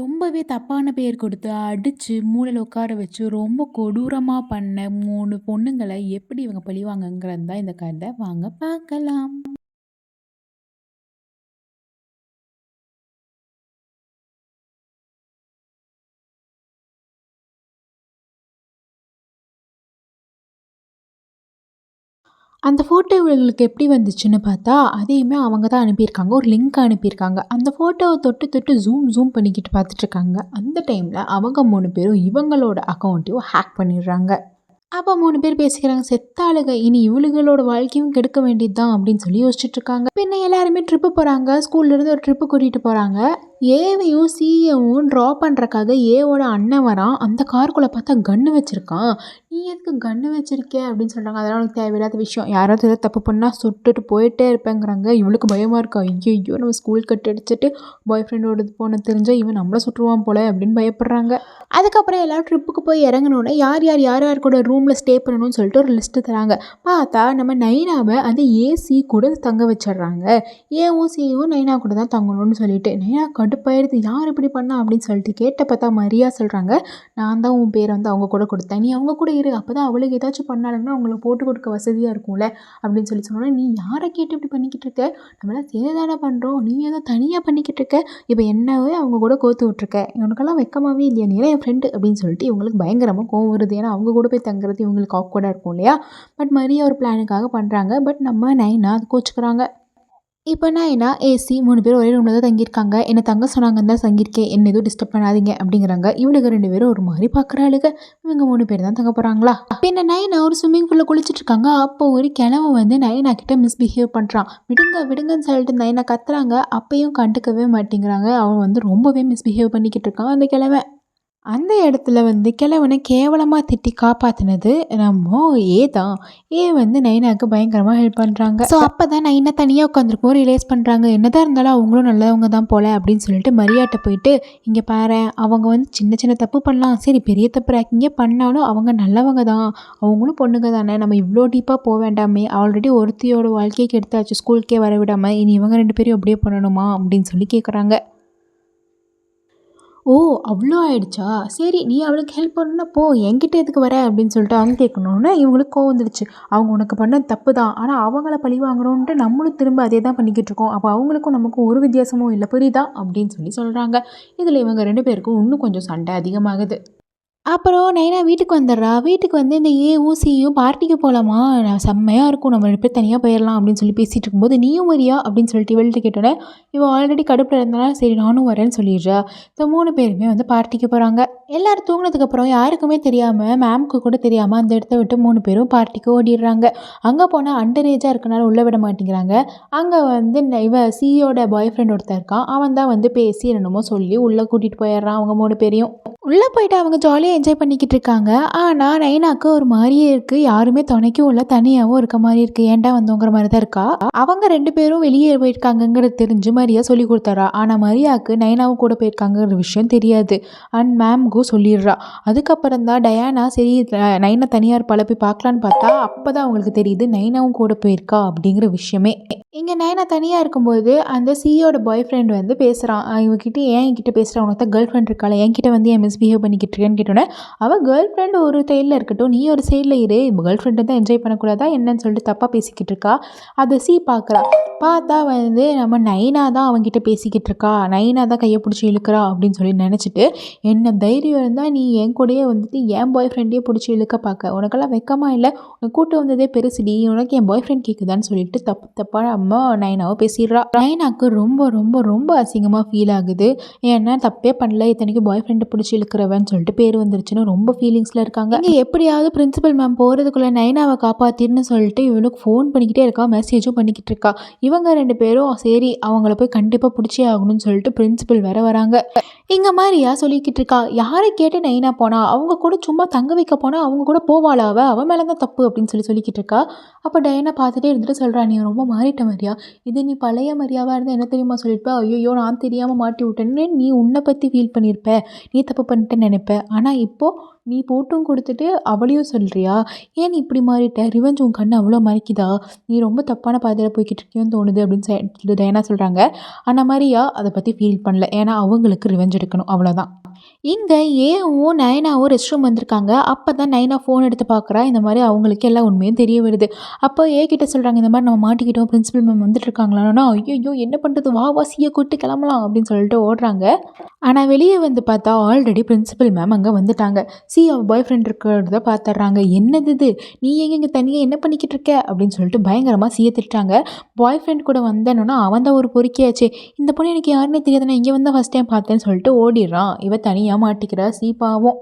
ரொம்பவே தப்பான பெயர் கொடுத்து, அடித்து மூளையில் உட்கார வச்சு, ரொம்ப கொடூரமாக பண்ண மூணு பொண்ணுங்களை எப்படி இவங்க பழிவாங்கங்கிறது தான் இந்த கதை. வாங்க பார்க்கலாம். அந்த ஃபோட்டோ இவங்களுக்கு எப்படி வந்துச்சுன்னு பார்த்தா, அதையுமே அவங்க தான் அனுப்பியிருக்காங்க. ஒரு லிங்க் அனுப்பியிருக்காங்க. அந்த ஃபோட்டோவை தொட்டு தொட்டு ஜூம் ஜூம் பண்ணிக்கிட்டு பார்த்துட்ருக்காங்க அந்த டைம்ல அவங்க மூணு பேரும் இவங்களோட அக்கௌண்ட்டையும் ஹேக் பண்ணிடுறாங்க. அப்போ மூணு பேர் பேசிக்கிறாங்க. செத்தாளுக இனி இவளுகளோட வாழ்க்கையும் கெடுக்க வேண்டியது தான் அப்படின்னு சொல்லி யோசிச்சுட்ருக்காங்க. பின்ன எல்லாருமே ட்ரிப்பு போகிறாங்க ஸ்கூல்லேருந்து ஒரு ட்ரிப்பு கூட்டிகிட்டு போகிறாங்க ஏவையும் சிஏவும் ட்ரா பண்ணுறக்காக ஏவோட அண்ணன் வரான். அந்த காருக்குள்ளே பார்த்தா கன்னு வச்சுருக்கான் "நீ எதுக்கு கன்னு வச்சிருக்க?" அப்படின்னு சொல்கிறாங்க "அதெல்லாம் உனக்கு தேவையில்லாத விஷயம். யாராவது ஏதாவது தப்பு பண்ணால் சுட்டுட்டு போயிட்டே இருப்பேங்கிறாங்க." இவளுக்கு பயமாக இருக்கா. ஐயோ நம்ம ஸ்கூல் கட்டு அடிச்சுட்டு பாய் ஃப்ரெண்டோட போன தெரிஞ்சால் இவன் நம்மள சுட்டுருவான் போல" அப்படின்னு பயப்படுறாங்க. அதுக்கப்புறம் எல்லாரும் ட்ரிப்புக்கு போய் இறங்கினோடனே யார் யார் யார் யார் கூட ரூம் ரூமில் ஸ்டே பண்ணணும்னு சொல்லிட்டு ஒரு லிஸ்ட்டு தராங்க. பார்த்தா நம்ம நைனாவை அந்த ஏசி கூட தங்க வச்சிடுறாங்க. ஏவும் சியும் நைனா கூட தான் தங்கணும்னு சொல்லிட்டு. நைனா கடுப்பாயிருது "யார் இப்படி பண்ணா?" அப்படின்னு சொல்லிட்டு கேட்ட பார்த்தா மரியா சொல்கிறாங்க "நான் தான் உன் பேரை வந்து அவங்க கூட கொடுத்தேன். நீ அவங்க கூட இரு. அப்பதான் அவளுக்கு ஏதாச்சும் பண்ணாலும்னா அவங்களுக்கு போட்டு கொடுக்க வசதியாக இருக்கும்ல" அப்படின்னு சொல்லி சொன்னோன்னா "நீ யாரை கேட்டு இப்படி பண்ணிக்கிட்டு இருக்க? நம்மளாம் சேர்ந்து தானே பண்ணுறோம் நீ ஏதோ தனியாக பண்ணிக்கிட்டு இருக்க. இப்போ என்னவே அவங்க கூட கோத்து விட்ருக்க இவனுக்கெல்லாம் வெக்கமாகவே இல்லையா? நீ என் ஃப்ரெண்டு" அப்படின்னு சொல்லிட்டு இவங்களுக்கு பயங்கரமாக கோவம் வருது. ஏன்னா அவங்க கூட போய் பேசுகிறது இவங்களுக்கு ஆக்வர்டாக இருக்கும் இல்லையா? பட் மரியா ஒரு பிளானுக்காக பண்ணுறாங்க பட் நம்ம நைனா அது கோச்சுக்கிறாங்க. இப்போ நான் என்ன ஏசி மூணு பேரும் ஒரே ரூமில் தான் தங்கியிருக்காங்க. என்னை தங்க சொன்னாங்கன்னு தான் தங்கியிருக்கேன். என்ன எதுவும் டிஸ்டர்ப் பண்ணாதீங்க அப்படிங்கிறாங்க. இவளுக்கு ரெண்டு பேரும் ஒரு மாதிரி பார்க்குறாளுங்க இவங்க மூணு பேர் தான் தங்க போறாங்களா? பின்ன நைனா ஒரு ஸ்விம்மிங் பூலில் குளிச்சுட்டு இருக்காங்க. அப்போ ஒரு கிழவன் வந்து நைனா கிட்ட மிஸ்பிஹேவ் பண்ணுறான் "விடுங்க விடுங்கன்னு" சொல்லிட்டு நைனா கத்துறாங்க. அப்பையும் கண்டுக்கவே மாட்டேங்கிறாங்க. அவன் வந்து ரொம்பவே மிஸ்பிஹேவ் பண்ணிக்கிட்டு இருக்கான் அந்த கிழவன். அந்த இடத்துல வந்து கிழவனை கேவலமாக திட்டி காப்பாற்றினது நம்ம ஏ தான். ஏ வந்து நைனாக்கு பயங்கரமாக ஹெல்ப் பண்ணுறாங்க ஸோ அப்போ தான் நைனா தனியாக உட்காந்துருக்கவும் ரிலேஸ் பண்ணுறாங்க என்னதான் இருந்தாலும் அவங்களும் நல்லவங்க தான் போல அப்படின்னு சொல்லிட்டு மரியாட்ட போயிட்டு, இங்கே பாரேன் அவங்க வந்து சின்ன சின்ன தப்பு பண்ணலாம். சரி பெரிய தப்பு ரேக்கிங்கே பண்ணாலும் அவங்க நல்லவங்க தான். அவங்களும் பொண்ணுங்க தானே. நம்ம இவ்வளோ டீப்பாக போக வேண்டாமே. ஆல்ரெடி ஒருத்தியோட வாழ்க்கைக்கு கெடுத்தாச்சு ஸ்கூலுக்கே வர விடாமல் இனி இவங்க ரெண்டு பேரும் அப்படியே பண்ணணுமா?" அப்படின்னு சொல்லி கேட்குறாங்க. "ஓ! அவ்வளோ ஆயிடுச்சா? சரி நீ அவளுக்கு ஹெல்ப் பண்ணணும்னா போ. என்கிட்ட எதுக்கு வர?" அப்படின்னு சொல்லிட்டு அவங்க கேட்கணும்னே இவங்களுக்கு கோவம் வந்துடுச்சு. அவங்க உனக்கு பண்ண தப்பு தான். ஆனால் அவங்கள பழி வாங்குறோன்ட்டு நம்மளும் திரும்ப அதே தான் பண்ணிக்கிட்டு இருக்கோம். அப்போ அவங்களுக்கும் நமக்கும் ஒரு வித்தியாசமும் இல்லை புரியுதா? அப்படின்னு சொல்லி சொல்கிறாங்க இதில் இவங்க ரெண்டு பேருக்கும் இன்னும் கொஞ்சம் சண்டை அதிகமாகுது. அப்புறம் நைனா வீட்டுக்கு வந்துடுறா. வீட்டுக்கு வந்து இந்த ஏ ஊசியும் பார்ட்டிக்கு போலாமா? நான் செம்மையா இருக்கும். நம்ம 2 பேர் தனியா போயிரலாம் அப்படின்னு சொல்லி பேசிட்டு இருக்கும்போது, "நீயும் வரியா?" அப்படின்னு சொல்லிட்டு இவள்ட்ட கேட்டோடனே இவ ஆல்ரெடி கடுப்புல இருந்தனால, "சரி நானும் வரேன்னு" சொல்லிடுறா. இந்த 3 பேருமே வந்து பார்ட்டிக்கு போறாங்க. எல்லாரும் தூங்கினதுக்கப்புறம் யாருக்குமே தெரியாம, மேம்க்கு கூட தெரியாம அந்த இடத்த விட்டு 3 பேரும் பார்ட்டிக்கு ஓடிடுறாங்க. அங்க போனா அண்டர் ஏஜா இருக்கனால உள்ள விட மாட்டேங்கிறாங்க. அங்க வந்து இவ சியோட பாய் ஃப்ரெண்ட் ஒருத்தன் இருக்கான். அவன் தான் வந்து பேசி என்னென்னமோ சொல்லி உள்ள கூட்டிட்டு போயிடுறான் அவங்க 3 பேரையும். உள்ள போயிட்டு அவங்க ஜாலியா என்ஜாய் பண்ணிக்கிட்டு இருக்காங்க. ஆனால் நைனாக்கு ஒரு மாதிரியே இருக்குது யாருமே துணைக்கும் இல்லை தனியாகவும் இருக்க மாதிரி இருக்கு. ஏன்டா வந்தோங்கிற மாதிரி தான் இருக்கா. அவங்க ரெண்டு பேரும் வெளியே போயிருக்காங்கங்கிறது தெரிஞ்சு மரியா சொல்லி கொடுத்தாரா ஆனால் மரியாக்கு நைனாவும் கூட போயிருக்காங்கங்கிற விஷயம் தெரியாது. அண்ட் மேம்க்கும் சொல்லிடுறா. அதுக்கப்புறம் தான் டயானா சரி நைனா தனியார் இருப்பால போய் பார்க்கலான்னு பார்த்தா, அப்போ தான் அவங்களுக்கு தெரியுது நைனாவும் கூட போயிருக்கா அப்படிங்கிற விஷயமே. இங்கே நைனா தனியாக இருக்கும்போது அந்த சியோட பாய் ஃப்ரெண்ட் வந்து பேசுறான். இவகிட்ட "ஏன் என்கிட்ட பேசுகிறான் உனக்கு தான் கேர்ள் ஃப்ரெண்ட் இருக்காள் என்கிட்ட வந்து என் மிஸ்பிஹேவ் பண்ணிக்கிட்டு இருக்கேன்னு?" அவள் கேர்ள் ஃப்ரெண்ட் ஒரு சைடில் இருக்கட்டும். நீ ஒரு சைடில் இரு. கேர்ள் ஃப்ரெண்டு தான் என்ஜாய் பண்ணக்கூடாதா என்னன்னு சொல்லிட்டு தப்பாக பேசிக்கிட்டு இருக்கா. அதை சீ பார்க்குறா. பார்த்தா வந்து நம்ம நைனா தான் அவங்ககிட்ட பேசிக்கிட்டு இருக்கா. நைனா தான் கையை பிடிச்சி இழுக்கிறா அப்படின்னு சொல்லி நினச்சிட்டு, "என்ன தைரியம் இருந்தால் நீ என் கூடயே வந்துட்டு என் பாய் ஃப்ரெண்டையே பிடிச்சி இழுக்க பார்க்க. உனக்கெல்லாம் வெக்கமாக இல்லை உனக்கு கூட்டு வந்ததே பெருசுடி. உனக்கு என் பாய் ஃப்ரெண்ட் கேட்குதான்னு?" சொல்லிட்டு தப்பு தப்பா அம்மா நைனாவ பேசிடுறா. நைனாக்கு ரொம்ப ரொம்ப ரொம்ப அசிங்கமாக ஃபீல் ஆகுது. ஏன்னா தப்பே பண்ணல. இத்தனைக்கு பாய் ஃப்ரெண்டை பிடிச்சி இழுக்கிறவன்னு சொல்லிட்டு பேர் வந்துருச்சுன்னு ரொம்ப ஃபீலிங்ஸில் இருக்காங்க. இங்கே எப்படியாவது பிரின்சிபல் மேம் போகிறதுக்குள்ளே நைனாவை காப்பாத்திருன்னு சொல்லிட்டு இவனுக்கு ஃபோன் பண்ணிக்கிட்டே இருக்கா. மெசேஜும் பண்ணிக்கிட்டு இருக்கா. இவங்க ரெண்டு பேரும் சரி அவங்கள போய் கண்டிப்பாக பிடிச்சே ஆகணும்னு சொல்லிட்டு பிரின்சிபல் வர வராங்க. இங்க மாதிரியா சொல்லிக்கிட்டு இருக்கா. யாரை கேட்டு நைனா போனா? அவங்க கூட சும்மா தங்க வைக்க போனா அவங்க கூட போவாளா அவ? அவன் மேலே தான் தப்பு" அப்படின்னு சொல்லி சொல்லிக்கிட்டு இருக்கா. அப்ப டயனா பார்த்துட்டே இருந்துட்டு சொல்றா, "நீ ரொம்ப மாறிட்ட மரியா. இது நீ பழைய மரியாவா இருந்தா என்ன தெரியுமா சொல்லியிருப்ப? ஐயையோ நான் தெரியாம மாட்டி விட்டேன்னு நீ உன்னை பத்தி ஃபீல் பண்ணியிருப்ப. நீ தப்பு பண்ணிட்டேன்னு நினைப்ப. ஆனா இப்போ நீ போட்டும் கொடுத்துட்டு அவளையும் சொல்கிறியா ஏன் நீ இப்படி மாறிட்ட? ரிவெஞ்ச் உன் கண்ணு அவ்வளோ மறைக்குதா? நீ ரொம்ப தப்பான பாதையில் போய்கிட்டு இருக்கியோன்னு தோணுது அப்படின்னு சொல்லி டயனா சொல்கிறாங்க ஆனால் மாதிரியா அதை பற்றி ஃபீல் பண்ணல. ஏன்னா அவங்களுக்கு ரிவெஞ்ச் எடுக்கணும். அவ்வளோதான் இங்கே ஏவும் நயனாவும் ரெஸ்ட் ரூம் வந்திருக்காங்க. அப்போ தான் நயனா ஃபோன் எடுத்து பார்க்குறா இந்த மாதிரி அவங்களுக்கு எல்லா உண்மையும் தெரிய வருது. அப்போ ஏ கிட்ட சொல்கிறாங்க இந்த மாதிரி நம்ம மாட்டிக்கிட்டோம். பிரின்சிபல் மேம் வந்துட்டு இருக்காங்களான்னா? ஐயோ என்ன பண்ணுறது வா வா சீயை கூட்டு கிளம்பலாம் அப்படின்னு சொல்லிட்டு ஓடுறாங்க. ஆனால் வெளியே வந்து பார்த்தா ஆல்ரெடி பிரின்சிபல் மேம் அங்கே வந்துட்டாங்க. சி அவ பாய் ஃப்ரெண்ட் இருக்கிறத பார்த்துட்றாங்க என்னது இது? நீ எங்கே இங்கே தனியாக என்ன பண்ணிக்கிட்டு இருக்க? அப்படின்னு சொல்லிட்டு பயங்கரமாக சீயை திட்டாங்க பாய் ஃப்ரெண்ட் கூட வந்தேன்னா அவன் தான் ஒரு பொறுக்கியாச்சு. இந்த பொண்ணு எனக்கு யாருன்னே தெரியாது நான் இங்கே வந்து ஃபஸ்ட் டைம் பார்த்தேன்னு சொல்லிட்டு ஓடிடுறான். இவ தனியாக மாட்டிக்கிறா சி பாவம்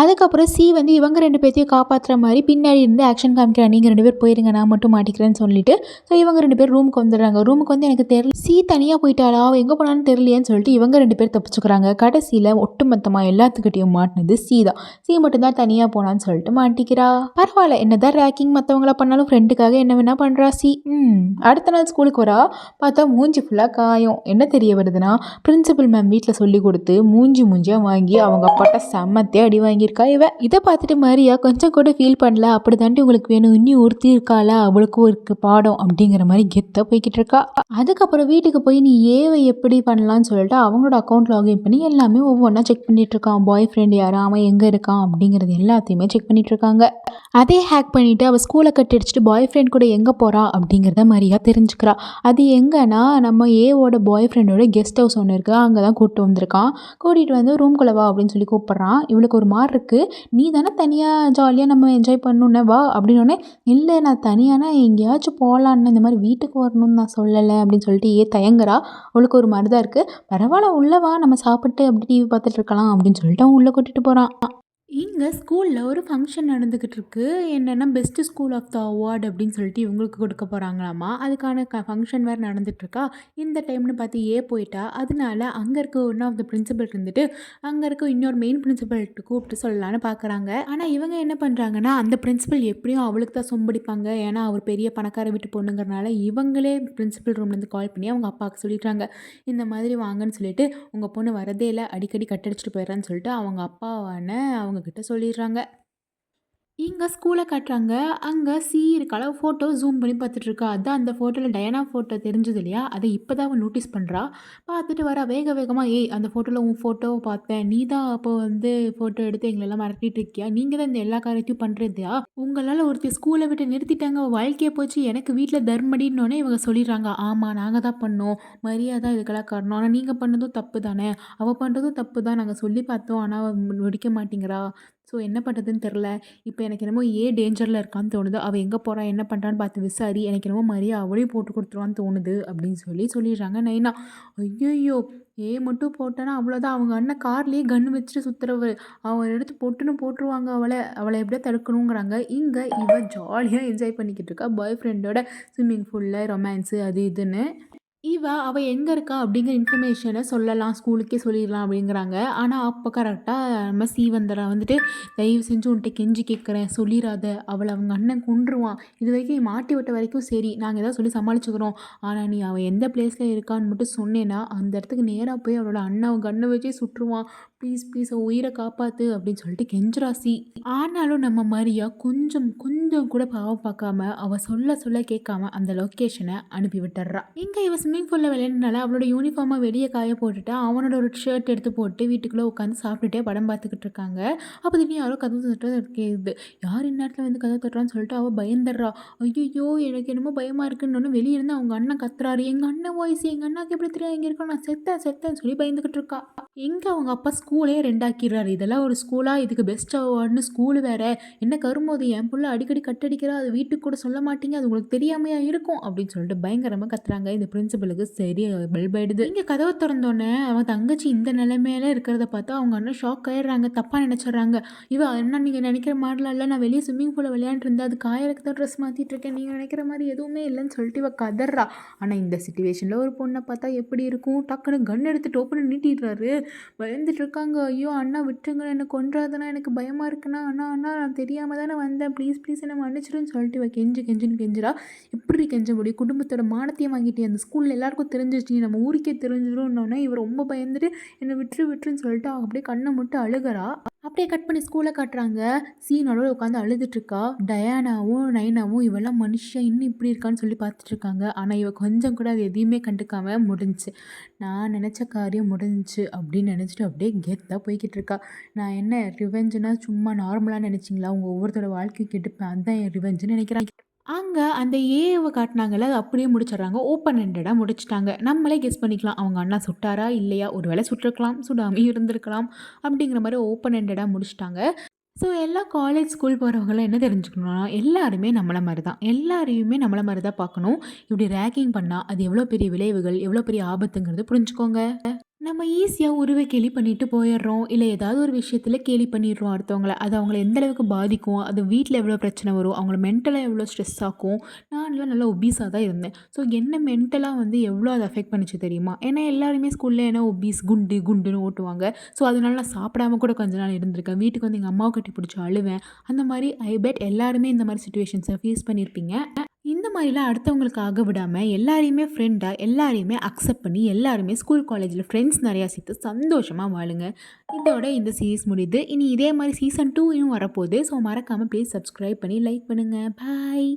அதுக்கப்புறம் சி வந்து இவங்க ரெண்டு பேர்த்தையும் காப்பாற்றுற மாதிரி பின்னாடி இருந்து ஆக்ஷன் காமிக்கிறா. நீங்கள் ரெண்டு பேர் போயிருங்க நான் மட்டும் மாட்டிக்கிறேன்னு சொல்லிட்டு. ஸோ இவங்க ரெண்டு பேர் ரூமுக்கு வந்துடுறாங்க. ரூமுக்கு வந்து எனக்கு தெரியல. சி தனியாக போயிட்டாளா? அவள் எங்கே போனான்னு தெரியலையேன்னு சொல்லிட்டு இவங்க ரெண்டு பேர் தப்பிச்சுக்கிறாங்க. கடைசியில் ஒட்டுமொத்தமாக எல்லாத்துக்கிட்டையும் மாட்டினது சி தான். சி மட்டும்தான் தனியாக போனான்னு சொல்லிட்டு மாட்டிக்கிறா. பரவாயில்ல என்னதான் ரேக்கிங் மற்றவங்கள பண்ணாலும் ஃப்ரெண்டுக்காக என்ன வேணா பண்ணுறா சி. ம் அடுத்த நாள் ஸ்கூலுக்கு வரா. பார்த்தா மூஞ்சி ஃபுல்லாக காயம். என்ன தெரிய வருதுன்னா பிரின்சிபல் மேம் வீட்டில் சொல்லி கொடுத்து மூஞ்சி கொஞ்சம் வாங்கி அவங்க அப்பாட்ட செம்மத்தே அடி வாங்கியிருக்கா. இவன் இதை பார்த்துட்டு மரியா கொஞ்சம் கூட ஃபீல் பண்ணல. அப்படி தாண்டி உங்களுக்கு வேணும் இன்னும் ஒருத்தி இருக்காள? அவளுக்கும் இருக்கு பாடம் அப்படிங்கிற மாதிரி கெத்தாக போய்கிட்டு இருக்கா. அதுக்கப்புறம் வீட்டுக்கு போய் நீ ஏவை எப்படி பண்ணலான்னு சொல்லிட்டு அவங்களோட அக்கௌண்ட் லாகின் பண்ணி எல்லாமே ஒவ்வொன்றா செக் பண்ணிட்டு இருக்கான். பாய் ஃப்ரெண்ட் யாரும் அவன் எங்கே இருக்கான்? அப்படிங்கிறது எல்லாத்தையுமே செக் பண்ணிட்டு இருக்காங்க. அதே ஹேக் பண்ணிவிட்டு அவள் ஸ்கூலை கட்டி அடிச்சுட்டு பாய் ஃப்ரெண்ட் கூட எங்கே போகிறா அப்படிங்கிறத மரியா தெரிஞ்சுக்கிறா. அது எங்கன்னா நம்ம ஏவோட பாய் ஃப்ரெண்டோட கெஸ்ட் ஹவுஸ் ஒன்று இருக்குது அங்கே தான் கூப்பிட்டு வந்திருக்கான். கூட்டிகிட்டு வந்து ரூம்குள்ளே வா அப்படின்னு சொல்லி கூப்பிட்றான். இவளுக்கு ஒரு மாதிரி இருக்குது நீ தானே தனியாக ஜாலியாக நம்ம என்ஜாய் பண்ணணுன்னே வா அப்படின்னோடனே இல்லை நான் தனியானா எங்கேயாச்சும் போகலான்னு இந்த மாதிரி வீட்டுக்கு வரணும்னு நான் சொல்லலை அப்படின்னு சொல்லிட்டு ஏ தயங்குறா. அவளுக்கு ஒரு மாதிரி தான் இருக்குது பரவாயில்ல உள்ளே வா. நம்ம சாப்பிட்டு அப்படி டிவி பார்த்துட்டு இருக்கலாம் அப்படின்னு சொல்லிட்டு அவன் உள்ளே கூட்டிகிட்டு போகிறான் இங்கே ஸ்கூலில் ஒரு ஃபங்க்ஷன் நடந்துக்கிட்டு இருக்கு என்னென்னா best school of the award அப்படின்னு சொல்லிட்டு இவங்களுக்கு கொடுக்க போகிறாங்களாமா அதுக்கான க ஃபங்க்ஷன் வேறு நடந்துகிட்ருக்கா இந்த டைம்னு பார்த்து ஏ போயிட்டா? அதனால அங்கே இருக்க ஒன் ஆஃப் த பிரின்சிபல் இருந்துட்டு அங்கே இருக்க இன்னொரு மெயின் பிரின்சிபல்கிட்ட கூப்பிட்டு சொல்லலான்னு பார்க்குறாங்க ஆனால் இவங்க என்ன பண்ணுறாங்கன்னா அந்த பிரின்சிபல் எப்படியும் அவளுக்கு தான் சொம்படிப்பாங்க. ஏன்னா அவர் பெரிய பணக்கார வீட்டு பொண்ணுங்கிறனால இவங்களே பிரின்சிபல் ரூம்லேருந்து கால் பண்ணி அவங்க அப்பாவுக்கு சொல்லிட்டாங்க இந்த மாதிரி வாங்கன்னு சொல்லிட்டு உங்கள் பொண்ணு வரதே இல்லை அடிக்கடி கட்டடிச்சிட்டு போயிடறான்னு சொல்லிட்டு அவங்க அப்பாவான அவங்க அவங்கக்கிட்ட சொல்லிடுறாங்க. இங்கே ஸ்கூலை காட்டுறாங்க. அங்கே சி இருக்கால ஃபோட்டோ ஜூம் பண்ணி பார்த்துட்ருக்கா. அதான் அந்த ஃபோட்டோவில் டயனா ஃபோட்டோ தெரிஞ்சது இல்லையா? அதை இப்போ தான் அவன் நோட்டீஸ் பண்ணுறா பார்த்துட்டு வர வேக வேகமாக ஏய் அந்த ஃபோட்டோவில் உன் ஃபோட்டோவை பார்த்தேன். நீ தான் அப்போ வந்து ஃபோட்டோ எடுத்து எங்களெல்லாம் மிரட்டிட்டு இருக்கியா? நீங்கள் தான் இந்த எல்லா காரியத்தையும் பண்ணுறதையா உங்களால் ஒருத்தர் ஸ்கூலை விட்டு நிறுத்திட்டாங்க. வாழ்க்கையை போச்சு. எனக்கு வீட்டில் தர்மடின்னோடனே இவங்க சொல்லிடுறாங்க. ஆமாம் நாங்கள் தான் பண்ணோம். மரியாதை இதுக்கெல்லாம் காரணம். ஆனால் நீங்கள் பண்ணதும் தப்பு தானே? அவள் பண்ணுறதும் தப்பு தான். நாங்கள் சொல்லி பார்த்தோம். ஆனால் அவள் முடிக்க மாட்டேங்கிறா. ஸோ என்ன பண்ணுறதுன்னு தெரில இப்போ எனக்கு என்னமோ ஏ டேஞ்சரில் இருக்கான்னு தோணுது. அவள் எங்கே போகிறா என்ன பண்ணுறான்னு பார்த்து விசாரி. எனக்கு என்னமோ மரியா அவளையும் போட்டு கொடுத்துருவான்னு தோணுது அப்படின்னு சொல்லி சொல்லிடுறாங்க நைனா. ஐயோ ஏ மட்டும் போட்டேன்னா அவ்வளோதான் அவங்க அண்ணன் கார்லேயே கன்று வச்சுட்டு சுற்றுறவர் அவன் எடுத்து பொட்டுன்னு போட்டுருவாங்க அவளை. அவளை எப்படியா தடுக்கணுங்கிறாங்க. இங்கே இவன் ஜாலியாக என்ஜாய் பண்ணிக்கிட்டு இருக்கா. பாய் ஃப்ரெண்டோட ஸ்விம்மிங் ஃபுல்லு ரொமான்ஸு அது இதுன்னு. இவ அவள் எங்கே இருக்கா அப்படிங்கிற இன்ஃபர்மேஷனை சொல்லலாம் ஸ்கூலுக்கே சொல்லிடலாம் அப்படிங்கிறாங்க. ஆனால் அப்போ கரெக்டாக நம்ம சீவந்தரா வந்துட்டு தயவு செஞ்சு உன்கிட்ட கெஞ்சி கேட்குறேன் சொல்லிடாத. அவளை அவங்க அண்ணன் கொன்றுவான். இது வரைக்கும் மாட்டி விட்ட வரைக்கும் சரி நாங்கள் ஏதாவது சொல்லி சமாளிச்சுக்கிறோம். ஆனால் நீ அவள் எந்த பிளேஸில் இருக்கான்னு மட்டும் சொன்னேன்னா அந்த இடத்துக்கு நேராக போய் அவளோட அண்ணன் கண்ணை வச்சே சுற்றுவான். ப்ளீஸ் ப்ளீஸ் உயிரை காப்பாற்று அப்படின்னு சொல்லிட்டு கெஞ்சராசி ஆனாலும் நம்ம மரியா கொஞ்சம் கொஞ்சம் கூட பாவம் பார்க்காம அவள் சொல்ல சொல்ல கேட்காம அந்த லொக்கேஷனை அனுப்பி விட்டுறா. இங்கே இவ ஸ்விம்மிங் பூலில் விளையாடுனால அவளோட யூனிஃபார்மை வெளியே காய போட்டுட்டு அவனோட ஒரு ஷர்ட் எடுத்து போட்டு வீட்டுக்குள்ளே உட்காந்து சாப்பிட்டுட்டே படம் பார்த்துக்கிட்டு இருக்காங்க. அப்போ திடீர்னு யாரோ கதவு தட்டுறது கேட்குது யார் இந்நேரத்தில் வந்து கதவு தட்டுறான்னு சொல்லிட்டு அவள் பயந்துடுறா. ஐயோ எனக்கு என்னமோ பயமாக இருக்குன்னு வெளியே இருந்து அவங்க அண்ணன் கத்துறாரு. எங்கள் அண்ணன் வாய்ஸ் எங்கள் அண்ணாக்கு எப்படி தெரியும் இங்கே இருக்கோம் நான் செத்தேன் செத்தேன்னு சொல்லி பயந்துக்கிட்டு இருக்கா. எங்கே அவங்க அப்பா ஸ்கூலே ரெண்டாக்கிடுறாரு. இதெல்லாம் ஒரு ஸ்கூலாக இதுக்கு பெஸ்ட் அவார்டுன்னு ஸ்கூல் வேறு. என்ன கரும்போது என் புள்ள அடிக்கடி கட்டடிக்கிறா. அது வீட்டுக்கு கூட சொல்ல மாட்டீங்க. அது உங்களுக்கு தெரியாமையா இருக்கும் அப்படின்னு சொல்லிட்டு பயங்கரமாக கத்துறாங்க. இந்த பிரின்சிபலுக்கு சரி பெல்பாயிடுது இங்கே கதவை திறந்தோடனே அவன் தங்கச்சி இந்த நிலைமையில இருக்கிறத பார்த்தா அவங்க அண்ணன் ஷாக் ஆயிடுறாங்க. தப்பாக நினச்சிட்றாங்க. இவ அண்ணா நீங்கள் நினைக்கிற மாதிரிலாம் இல்லை. நான் வெளியே ஸ்விம்மிங் பூலில் விளையாண்டுருந்தேன் அது காயலுக்கு தான் ட்ரெஸ் மாற்றிட்டு இருக்கேன். நீங்கள் நினைக்கிற மாதிரி எதுவுமே இல்லைன்னு சொல்லிட்டு இவ கதறா. ஆனால் இந்த சுச்சுவேஷனில் ஒரு பொண்ணை பார்த்தா எப்படி இருக்கும்? டக்குன்னு கன் எடுத்து டோப்புன்னு நீட்டிடுறாரு. பயந்துட்டு இருக்காங்க. ஐயோ அண்ணா விட்டுருங்க. என்னை கொன்றாதுன்னா எனக்கு பயமாக இருக்குண்ணா. அண்ணா அண்ணா நான் தெரியாமல் தானே வந்தேன். ப்ளீஸ் ப்ளீஸ் என்னை மன்னிச்சிடுன்னு சொல்லிட்டு இவ கெஞ்சு கெஞ்சுன்னு கெஞ்சுறா. எப்படி கெஞ்ச முடியும் குடும்பத்தோட மானத்தையும் வாங்கிட்டு அந்த ஸ்கூலில் எல்லாருக்கும் தெரிஞ்சிச்சு நம்ம ஊருக்கே தெரிஞ்சிடும்னோடனே இவர் ரொம்ப பயந்துட்டு என்னை விட்டுரு விட்டுருன்னு சொல்லிட்டு அப்படியே கண்ணை மட்டும் அழுகிறா. அப்படியே கட் பண்ணி ஸ்கூலில் காட்டுறாங்க. சீனோட உட்காந்து அழுதுட்டுருக்கா. டயானாவும் நைனாவும் இவெல்லாம் மனுஷன் இன்னும் இப்படி இருக்கான்னு சொல்லி பார்த்துட்ருக்காங்க ஆனால் இவ கொஞ்சம் கூட அது எதையுமே கண்டுக்காம முடிஞ்சுச்சு. நான் நினச்ச காரியம் முடிஞ்சுச்சு அப்படின்னு நினச்சிட்டு அப்படியே கெத்தாக போய்கிட்டு இருக்கா நான் என்ன ரிவெஞ்சுனா சும்மா நார்மலாக நினச்சிங்களா? உங்கள் ஒவ்வொருத்தரோட வாழ்க்கை கெட்டுப்பேன். அதுதான் என் ரிவெஞ்சுன்னு நினைக்கிறேன். அங்கே அந்த ஏவை காட்டினாங்கள அப்படியே முடிச்சிடுறாங்க. ஓப்பன் ஹெண்டடாக முடிச்சிட்டாங்க. நம்மளே கெஸ் பண்ணிக்கலாம். அவங்க அண்ணா சுட்டாரா இல்லையா? ஒரு வேளை சுட்டிருக்கலாம் சுடாமையும் இருந்திருக்கலாம் அப்படிங்கிற மாதிரி ஓப்பன் ஹெண்டடாக முடிச்சிட்டாங்க. ஸோ எல்லா காலேஜ் ஸ்கூல் போகிறவங்களாம் என்ன தெரிஞ்சுக்கணும்னா எல்லாருமே நம்மளை மாதிரி தான் எல்லாரையுமே நம்மளை மாதிரி தான் பார்க்கணும். இப்படி ரேக்கிங் பண்ணால் அது எவ்வளோ பெரிய விளைவுகள் எவ்வளோ பெரிய ஆபத்துங்கிறது புரிஞ்சுக்கோங்க. நம்ம ஈஸியாக உருவை கேலி பண்ணிட்டு போயிடுறோம். இல்லை ஏதாவது ஒரு விஷயத்தில் கேலி பண்ணிடுறோம் அடுத்தவங்கள. அது அவங்கள எந்த அளவுக்கு பாதிக்கும்? அது வீட்டில் எவ்வளோ பிரச்சனை வரும்? அவங்கள மென்டலாக எவ்வளோ ஸ்ட்ரெஸ் ஆக்கும்? நான்லாம் நல்லா ஒபீஸாக தான் இருந்தேன். ஸோ என்ன மென்டலாக வந்து எவ்வளோ அதை அஃபெக்ட் பண்ணிச்சு தெரியுமா? ஏன்னா எல்லாருமே ஸ்கூலில் என்ன ஒபீஸ் குண்டு குண்டுன்னு ஓட்டுவாங்க. ஸோ அதனால நான் சாப்பிடாம கூட கொஞ்ச நாள் இருந்திருக்கேன். வீட்டுக்கு வந்து எங்கள் அம்மாவை கட்டி பிடிச்சி அழுவேன். அந்த மாதிரி ஐ பெட் எல்லாருமே இந்த மாதிரி சுச்சுவேஷன்ஸை ஃபேஸ் பண்ணியிருப்பீங்க இந்த மாதிரிலாம் அடுத்தவங்களுக்கு ஆக விடாமல் எல்லாரையுமே ஃப்ரெண்டாக எல்லாரையுமே அக்செப்ட் பண்ணி எல்லாருமே ஸ்கூல் காலேஜில் ஃப்ரெண்ட்ஸ் நிறையா சேர்த்து சந்தோஷமாக வாழுங்க. இதோட இந்த சீரீஸ் முடியுது. இனி இதே மாதிரி சீசன் டூ இன்னும் வரப்போகுது. ஸோ மறக்காமல் ப்ளீஸ் சப்ஸ்கிரைப் பண்ணி லைக் பண்ணுங்கள் பாய்